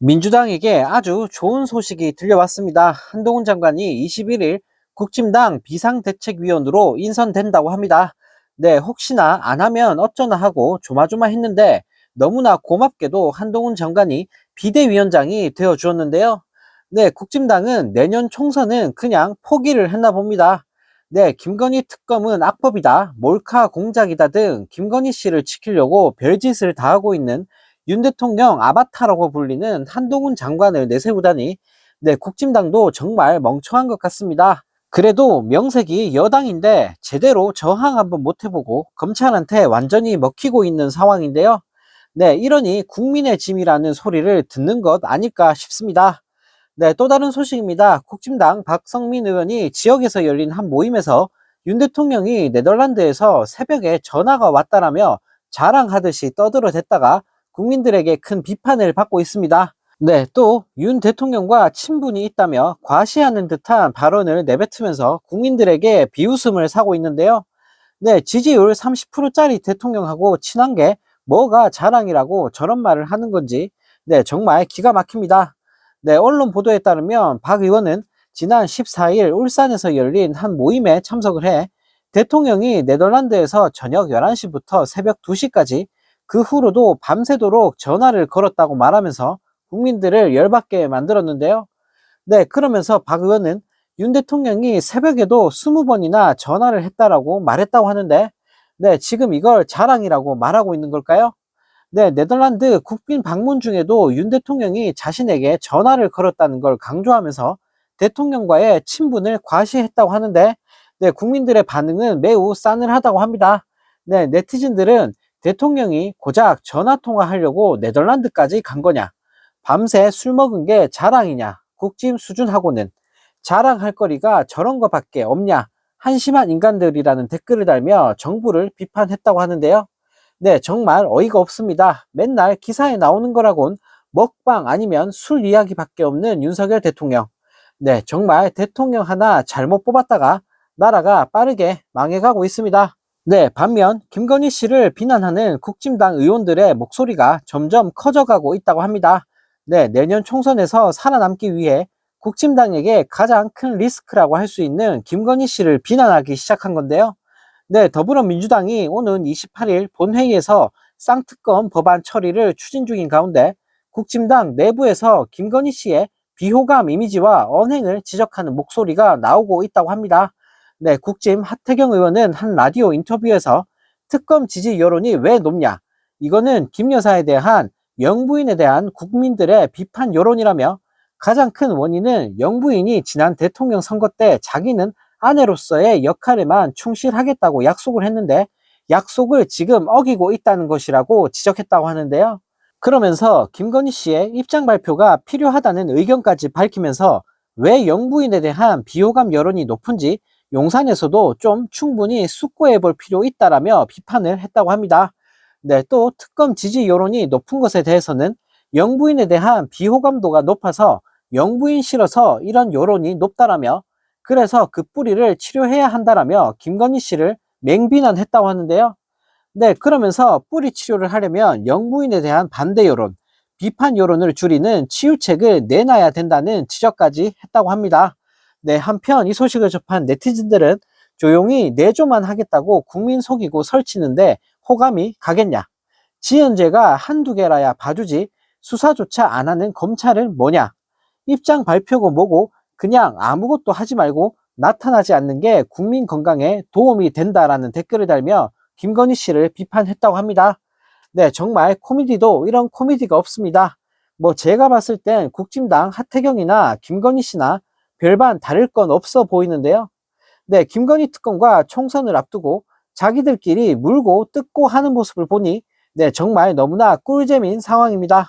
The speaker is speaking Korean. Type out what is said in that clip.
민주당에게 아주 좋은 소식이 들려왔습니다. 한동훈 장관이 21일 국진당 비상대책위원으로 인선된다고 합니다. 네, 혹시나 안 하면 어쩌나 하고 조마조마했는데 너무나 고맙게도 한동훈 장관이 비대위원장이 되어 주었는데요. 네, 국진당은 내년 총선은 그냥 포기를 했나 봅니다. 네, 김건희 특검은 악법이다, 몰카 공작이다 등 김건희 씨를 지키려고 별짓을 다 하고 있는 윤 대통령 아바타라고 불리는 한동훈 장관을 내세우다니 네, 국진당도 정말 멍청한 것 같습니다. 그래도 명색이 여당인데 제대로 저항 한번 못 해보고 검찰한테 완전히 먹히고 있는 상황인데요. 네, 이러니 국민의 짐이라는 소리를 듣는 것 아닐까 싶습니다. 네, 또 다른 소식입니다. 국진당 박성민 의원이 지역에서 열린 한 모임에서 윤 대통령이 네덜란드에서 새벽에 전화가 왔다라며 자랑하듯이 떠들어댔다가 국민들에게 큰 비판을 받고 있습니다. 네, 또 윤 대통령과 친분이 있다며 과시하는 듯한 발언을 내뱉으면서 국민들에게 비웃음을 사고 있는데요. 네, 지지율 30%짜리 대통령하고 친한 게 뭐가 자랑이라고 저런 말을 하는 건지 네, 정말 기가 막힙니다. 네, 언론 보도에 따르면 박 의원은 지난 14일 울산에서 열린 한 모임에 참석을 해 대통령이 네덜란드에서 저녁 11시부터 새벽 2시까지 그 후로도 밤새도록 전화를 걸었다고 말하면서 국민들을 열받게 만들었는데요. 네, 그러면서 박 의원은 윤 대통령이 새벽에도 20번이나 전화를 했다라고 말했다고 하는데, 네, 지금 이걸 자랑이라고 말하고 있는 걸까요? 네, 네덜란드 국빈 방문 중에도 윤 대통령이 자신에게 전화를 걸었다는 걸 강조하면서 대통령과의 친분을 과시했다고 하는데, 네, 국민들의 반응은 매우 싸늘하다고 합니다. 네, 네티즌들은 대통령이 고작 전화통화 하려고 네덜란드까지 간 거냐? 밤새 술 먹은 게 자랑이냐? 국짐 수준하고는 자랑할 거리가 저런 거밖에 없냐? 한심한 인간들이라는 댓글을 달며 정부를 비판했다고 하는데요. 네, 정말 어이가 없습니다. 맨날 기사에 나오는 거라곤 먹방 아니면 술 이야기밖에 없는 윤석열 대통령. 네, 정말 대통령 하나 잘못 뽑았다가 나라가 빠르게 망해가고 있습니다. 네, 반면 김건희 씨를 비난하는 국진당 의원들의 목소리가 점점 커져가고 있다고 합니다. 네, 내년 총선에서 살아남기 위해 국진당에게 가장 큰 리스크라고 할 수 있는 김건희 씨를 비난하기 시작한 건데요. 네, 더불어민주당이 오는 28일 본회의에서 쌍특검 법안 처리를 추진 중인 가운데 국진당 내부에서 김건희 씨의 비호감 이미지와 언행을 지적하는 목소리가 나오고 있다고 합니다. 네, 국짐 하태경 의원은 한 라디오 인터뷰에서 특검 지지 여론이 왜 높냐? 이거는 김 여사에 대한 영부인에 대한 국민들의 비판 여론이라며 가장 큰 원인은 영부인이 지난 대통령 선거 때 자기는 아내로서의 역할에만 충실하겠다고 약속을 했는데 약속을 지금 어기고 있다는 것이라고 지적했다고 하는데요. 그러면서 김건희 씨의 입장 발표가 필요하다는 의견까지 밝히면서 왜 영부인에 대한 비호감 여론이 높은지 용산에서도 좀 충분히 숙고해 볼 필요 있다라며 비판을 했다고 합니다. 네, 또 특검 지지 여론이 높은 것에 대해서는 영부인에 대한 비호감도가 높아서 영부인 싫어서 이런 여론이 높다라며 그래서 그 뿌리를 치료해야 한다라며 김건희 씨를 맹비난했다고 하는데요. 네, 그러면서 뿌리 치료를 하려면 영부인에 대한 반대 여론, 비판 여론을 줄이는 치유책을 내놔야 된다는 지적까지 했다고 합니다. 네, 한편 이 소식을 접한 네티즌들은 조용히 내조만 하겠다고 국민 속이고 설치는데 호감이 가겠냐? 지연죄가 한두 개라야 봐주지 수사조차 안 하는 검찰은 뭐냐? 입장 발표고 뭐고 그냥 아무것도 하지 말고 나타나지 않는 게 국민 건강에 도움이 된다라는 댓글을 달며 김건희 씨를 비판했다고 합니다. 네, 정말 코미디도 이런 코미디가 없습니다. 뭐 제가 봤을 땐 국진당 하태경이나 김건희 씨나 별반 다를 건 없어 보이는데요. 네, 김건희 특검과 총선을 앞두고 자기들끼리 물고 뜯고 하는 모습을 보니 네, 정말 너무나 꿀잼인 상황입니다.